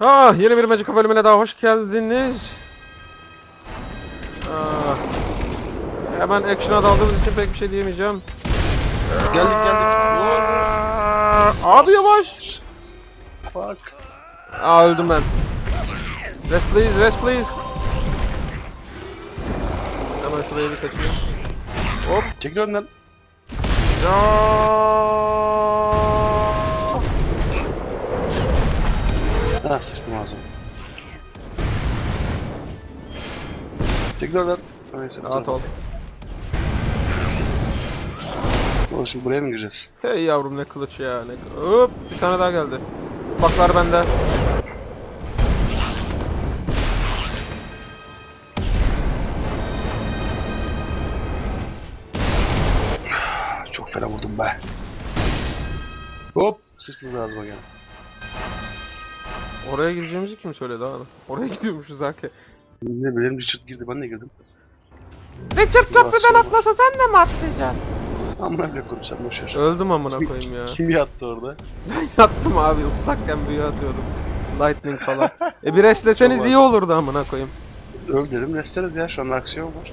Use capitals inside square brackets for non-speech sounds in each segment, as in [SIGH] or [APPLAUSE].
Ah yeni bir Magic bölümüne daha hoş geldiniz. Ah, hemen action'a daldığımız için pek bir şey diyemeyeceğim. Geldik geldik. Ah, Abi yavaş. Fuck. Aa öldüm ben. Rest please, rest please. Hemen şuraya bir kaçayım. Hop. Çekil önden. Ya. Ah sıçtım ağzıma. Çekil önden. Neyse. Rahat ol. Oğlum şimdi buraya mı gireceğiz? Hey yavrum ne kılıç ya ne. Hop bir tane daha geldi. Baklar bende. Çok fena vurdum be. Hop. Sıçtınız ağzıma gel. Oraya gireceğimizi kim söyledi abi? Oraya [LAUGHS] gidiyormuşuz Zaki. Ne bileyim Richard girdi ben de girdim. Richard köprüden atlasa sen de mi atlayacaksın? Amına bile sen boşver. Öldüm amına koyayım ya. Kim yattı orada? [LAUGHS] Yattım abi ıslakken büyü atıyordum. Lightning falan. e bir restleseniz Çok iyi olurdu amına koyayım. Öl dedim restleriz ya şu an aksiyon var.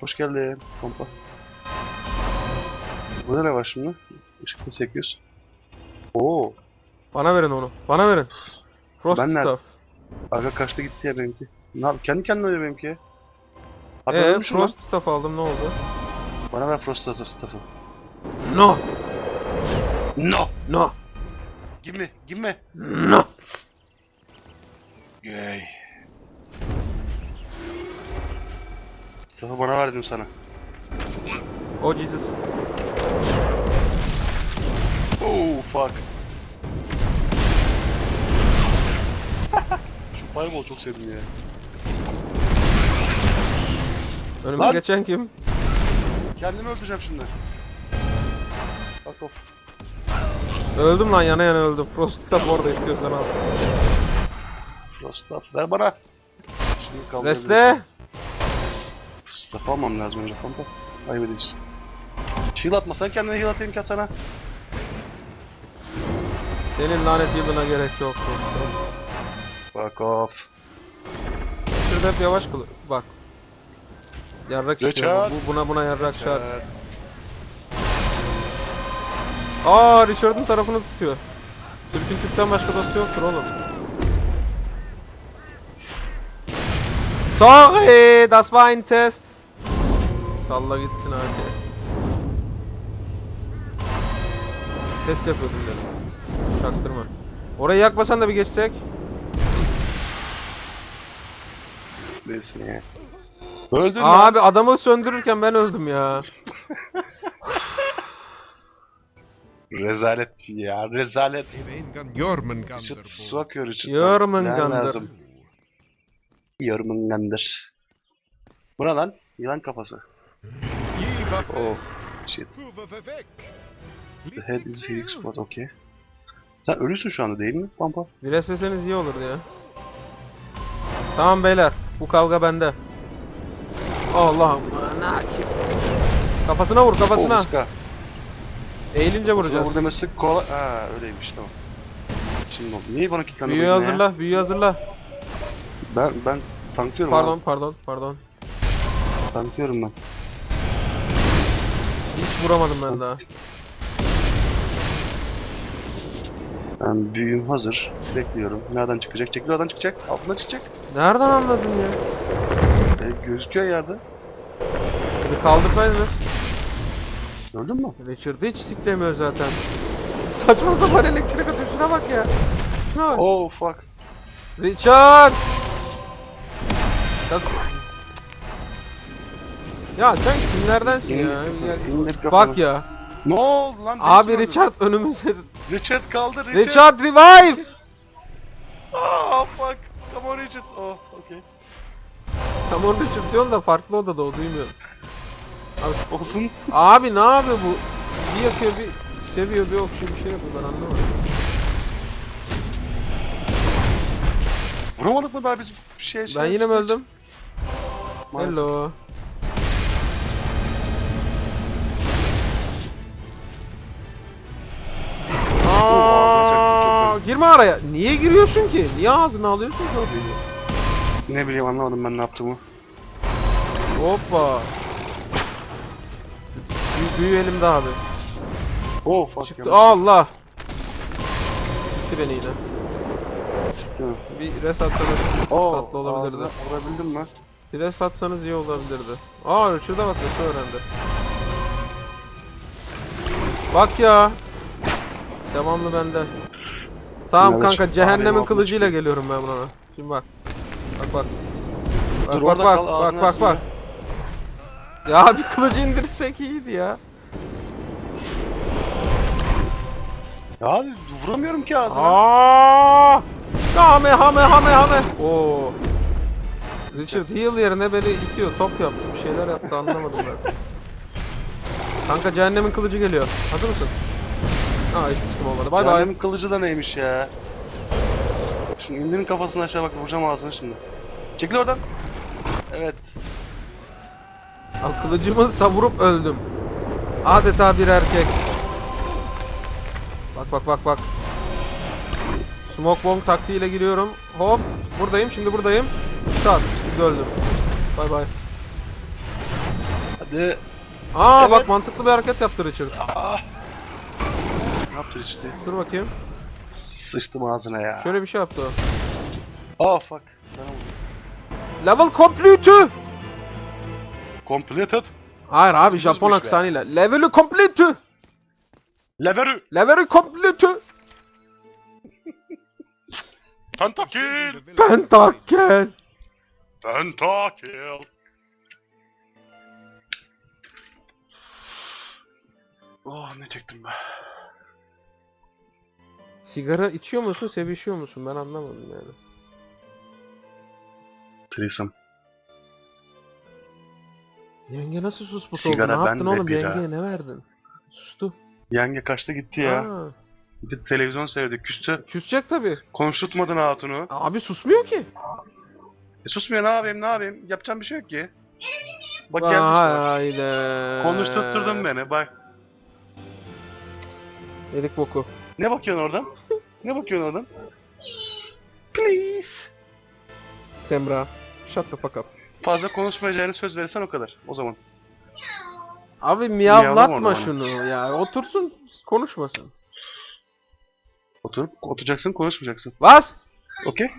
Hoş geldin pompa. Burada ne var şimdi? Işıklı sekiyoruz. Oo, Bana verin onu. Bana verin. Frost Ben nerede- aga kaçta gitti ya benimki. Ne yap? Kendi kendine öyle benimki. Hatırladın şunu. Frost stuff aldım ne oldu? Bana ver Frost Stuff'ı. No. No! No. Give me, give me. No. Yay. Stuff'ı bana ver dedim sana. Oh Jesus. Oh fuck. Şu fireball çok sevdim ya. Önüme Lan! geçen kim? Kendimi öldüreceğim şimdi. Fuck off. Öldüm lan yana yana öldüm. Frost stuff orada istiyorsan al. Frost stuff ver bana. Şimdi kaldırabilirsin. Resle. Stuff almam lazım önce. Ayıp ediyorsun. Heal atma sen kendine heal atayım ki sana. Senin lanet yılına gerek yok. Fuck off. Şurada hep yavaş kıl. Bak. Yarrak. Richard. Bu, buna buna yarrak şart. Aa Richard'ın tarafını tutuyor. Türk'ün Türk'ten başka dostu yoktur oğlum. Sorry, das war ein Test. Salla gitsin hadi. Test yapıyordum dedim. Çaktırma. Orayı yakmasan da bir geçsek. Neyse ya. Öldün lan. Abi adamı söndürürken ben öldüm ya. Rezalet ya rezalet. Richard su akıyor Richard. Jormungandr. Jormungandr. Bu ne lan? Yılan kafası. Oh shit. The head is healing spot okay. Sen ölüsün şu anda değil mi Pampa? Bir esneseniz iyi olurdu ya. Tamam beyler. Bu kavga bende. Allah'ım. Kafasına vur kafasına. Oh, Iska. Eğilince Vuracağız. Vur demesi kolay. Ha öyleymiş tamam. Şimdi oldu. Niye bana kilitlendin? Büyüyü ya? hazırla, büyüyü hazırla. Ben ben tanklıyorum Pardon, abi. pardon, pardon. Tanklıyorum ben. Hiç vuramadım ben daha. Ben büyüğüm hazır. Bekliyorum. Nereden çıkacak? Çekil çıkacak. Altından çıkacak. Nereden anladın ya? E, gözüküyor yerde. Bir kaldırsaydınız. Gördün mü? Richard'ı hiç siklemiyor zaten. Saçma sapan elektrik atıyor şuna bak ya. Şuna bak. Oh fuck. Richard! Ya, ya sen kimlerdensin ya? Bak ya. Ne oldu lan? Abi Bekliyorum. Richard önümüzde. Richard kaldı Richard. Richard revive! Oh fuck. Come on Richard. Oh okay. Tam onu Richard diyorsun da farklı odada o duymuyor. Olsun. Abi ne yapıyor bu? Bir yakıyor bir seviyor bir okşuyor bir şey yapıyor ben anlamadım. Vuramadık mı daha biz bir şey şey Ben yine mi yapmıştık? öldüm? Maalesef. Hello. Girme araya. Niye giriyorsun ki? Niye ağzına alıyorsun ki? Ne bileyim anlamadım ben ne yaptığımı. Hoppa. Büyü, büyü elimde abi. Oh fuck Çıktı. yanlış Allah. Çıktı beni yine. çıktı mı? Bir res atsanız Oh tatlı olabilirdi. ağzına vurabildim mi? Bir res atsanız iyi olabilirdi. Aa Richard'a bak nasıl öğrendi. Bak ya. Devamlı bende. Tamam kanka açık- cehennemin Ağrıya kılıcıyla geliyorum ben buna. Şimdi bak. Bak bak. Bak Dur, bak orada bak kal, bak bak açsın bak. Ya bir kılıcı indirsek iyiydi ya. Ya abi vuramıyorum ki ağzına. Aa! Hame hame hame hame. Oo. Richard heal yerine beni itiyor. Top yaptı. Bir şeyler yaptı anlamadım ben. Kanka cehennemin kılıcı geliyor. Hazır mısın? Aa hiç sıkım olmadı. Bay bay. Cehennemin kılıcı da neymiş ya? Şunu indirin kafasını aşağı bak vuracağım ağzına şimdi. Çekil oradan. Evet. Al kılıcımı savurup öldüm. Adeta bir erkek. Bak bak bak bak. Smoke bomb taktiğiyle giriyorum. Hop. Buradayım şimdi buradayım. Çat. Şimdi öldüm. Bay bay. Hadi. Aa Evet. bak mantıklı bir hareket yaptı Richard. Ne yaptın işte? Dur bakayım. Sıçtım ağzına ya. Şöyle bir şey yaptı o. Oh fuck. Level complete. Completed. Hayır abi Japon be. aksanıyla. Level'ı complete. Leveru. Level'ı complete. [LAUGHS] Pentakill. Pentakel. Pentakill. Oh ne çektim be. Sigara içiyor musun, sevişiyor musun? Ben anlamadım yani. Threesome. Yenge nasıl susmuş oldu? Sigara Ne yaptın ben ve oğlum? bira. Yengeye ne verdin? Sustu. Yenge kaçta gitti ya? Bir de televizyon seyredi. Küstü. küsecek tabi. Konuşturtmadın hatunu. Abi susmuyor ki. E susmuyor ne yapayım ne yapayım. Yapacağım bir şey yok ki. Bak gelmiş. Haydi. Konuşturtturdun beni bak. Elik boku. Ne bakıyorsun oradan? ne bakıyorsun oradan? Please. Semra. Shut the fuck up. Fazla konuşmayacağını söz verirsen o kadar. O zaman. Abi Miyavlama miyavlatma şunu ya. Otursun konuşmasın. Oturup oturacaksın konuşmayacaksın. Bas. Okey.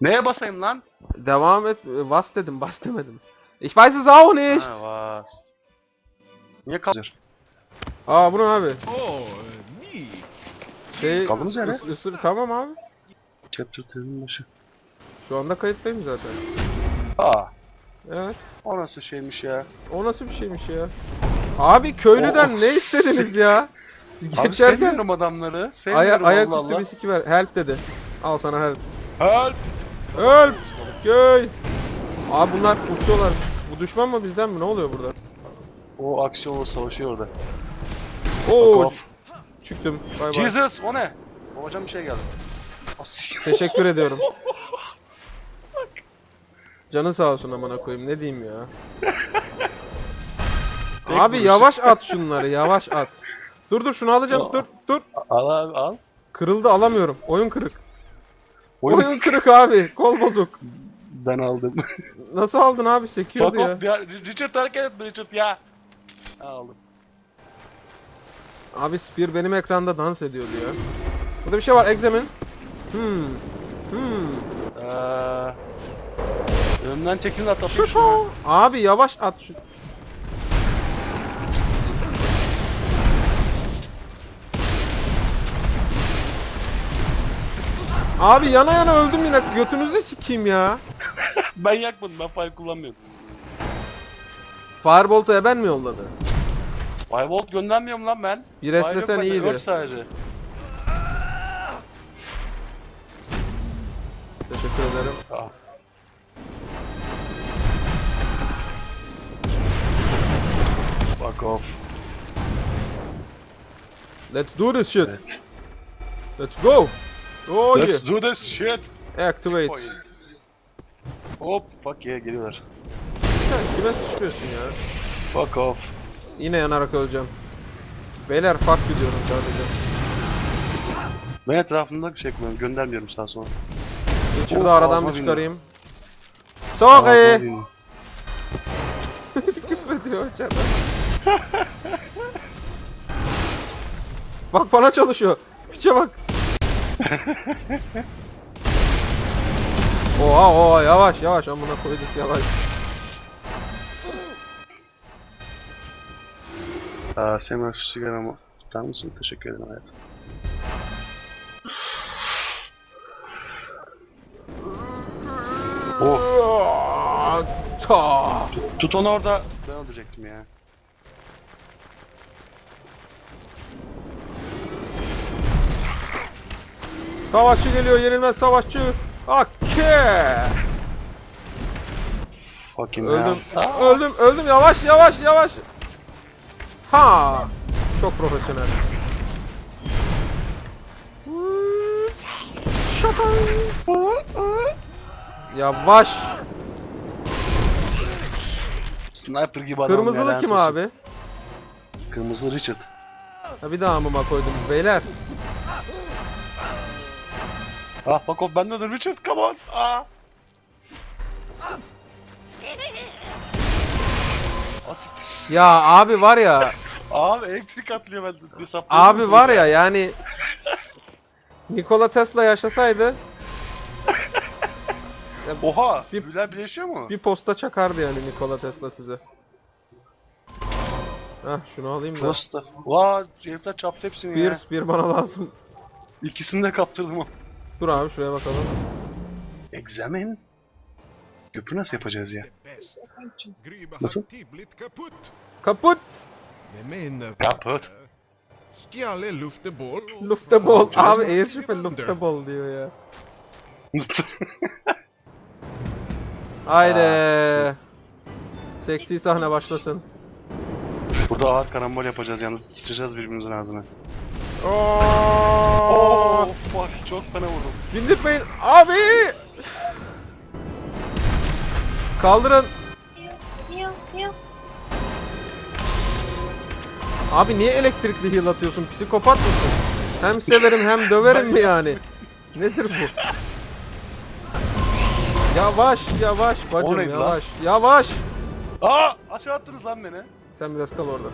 Neye basayım lan? Devam et. Bas dedim bas demedim. Ich weiß es auch nicht. Ha vast. Niye kalıyor? Aa bu ne abi? Oh. Şey, Kaldınız yani. ıs- ısır- tamam abi. Chapter 10'ın başı. Şu anda kayıttayım zaten. Aa. Evet. O nasıl şeymiş ya? O nasıl bir şeymiş ya? Abi köylüden Oh, ne istediniz ya? Siz Abi geçerken sevmiyorum adamları. aya Sevmiyorum ayaküstü Allah bir siki ver. Help dedi. Al sana help. Allah. Help. Help! Köy! Abi bunlar uçuyorlar. Bu düşman mı bizden mi? Ne oluyor burada? O aksiyon savaşıyor orada. Oo! Fuck off. Çıktım. Bay bay. Jesus o ne? Babacım bir şey geldi. As- Teşekkür ediyorum. Canı sağ olsun amına koyayım. Ne diyeyim ya? [LAUGHS] Tek Abi vuruş. yavaş at şunları. Yavaş at. Dur dur şunu alacağım. Dur dur. Al abi al. Kırıldı alamıyorum. Oyun kırık. Oyun- Oyun kırık abi. Kol bozuk. Ben aldım. Nasıl aldın abi? Sekiyordu Fuck ya. off ya. Richard hareket etme Richard ya. Ha, aldım. Abi Spear benim ekranda dans ediyordu ya. Burada bir şey var. Examine. Hmm. Hmm. Eee... Önümden çekilin at atayım. Abi yavaş at şu. Abi yana yana öldüm yine. Götünüzü sikeyim ya. [LAUGHS] Ben yakmadım ben fire kullanmıyorum. Firebolt'a ben mi yolladı? Firebolt göndermiyorum lan ben. Bir yok bende, iyiydi. Ört sadece. Teşekkür ederim. Aa. Fuck off. Let's do this shit. Let's go. Oh Let's yeah. do this shit. Activate. Hop fuck yeah geliyorlar. Sen kime sıçrıyorsun ya? Fuck off. Yine yanarak öleceğim. Beyler fuck you diyorum sadece. Ben etrafında şey kullanıyorum. Göndermiyorum sağa sola. Richard'ı Oo, aradan ağzıma bir bindi. çıkarayım. Çok iyi. bindi. Küfür ediyor içeride. bak bana çalışıyor. Piçe bak. [LAUGHS] oha oha yavaş yavaş amına koyduk yavaş. Aa, Semra şu sigaramı tutar mısın? Teşekkür ederim hayatım. Oh, Ta. tut onu orada. Ben öldürecektim ya. Savaşçı geliyor yenilmez savaşçı. Hakke. Fucking Öldüm. Öldüm öldüm yavaş yavaş yavaş. Ha. Çok profesyonel. Yavaş. Sniper gibi adam. Kırmızılı lanet kim olsun. abi? Kırmızılı Richard. Ha bir daha amıma koydum beyler. Ah fuck off ben de Richard come on. Ah. Ya abi var ya. Abi elektrik atlıyor ben de. Abi var ya yani. Nikola Tesla yaşasaydı [LAUGHS] Oha! Bir- Büyüler birleşiyor mu? bir posta çakardı yani Nikola Tesla size. Heh şunu alayım da. Prosta. Vaa herifler çaptı hepsini Bir, ya. bir bana lazım. İkisini de kaptırdım o. Dur abi şuraya bakalım. Examine. Köprü nasıl yapacağız ya? Nasıl? Kaput! Stjäle lufteboll. Luftebol. Från [LAUGHS] Abi airship'e luftebol diyor ya. [LAUGHS] Haydi. Seksi sahne başlasın. Burada ağır karambol yapacağız yalnız sıçacağız birbirimizin ağzına. Oo! Oh fuck çok fena vurdum. Bindirtmeyin. Abi! Kaldırın. Abi niye elektrikli heal atıyorsun? Psikopat mısın? Hem severim hem döverim mi yani? Nedir bu? Yavaş yavaş O bacım neydi lan? yavaş. Yavaş. Aa aşağı attınız lan beni. Sen biraz kal orada.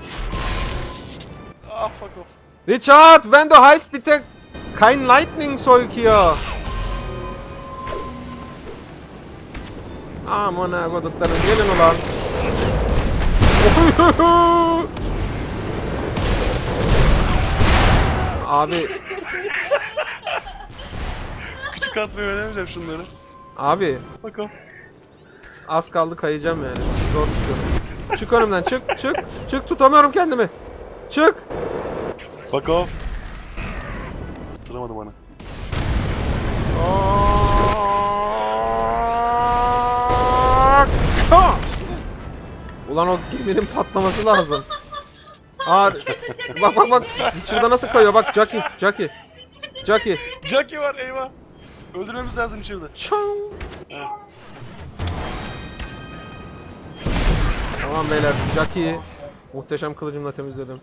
Ah fuck off. Richard, wenn du heilst bitte kein Lightning-Zeug hier. Amına koduklarım gelin ulan. [LAUGHS] abi, Küçük atmayı öğrenemeyeceğim şunları. abi off. az kaldı kayacağım yani. Zor tutuyorum. Çık önümden çık çık çık tutamıyorum kendimi. Çık. Fuck off. Tutturamadı bana. Ulan o geminin patlaması lazım. Aa, bak bak bak. Şurada nasıl kayıyor bak Jackie, Jackie. Jackie. Jackie var eyvah. Öldürmemiz lazım içeride. Çau. Tamam beyler Jackie muhteşem kılıcımla temizledim.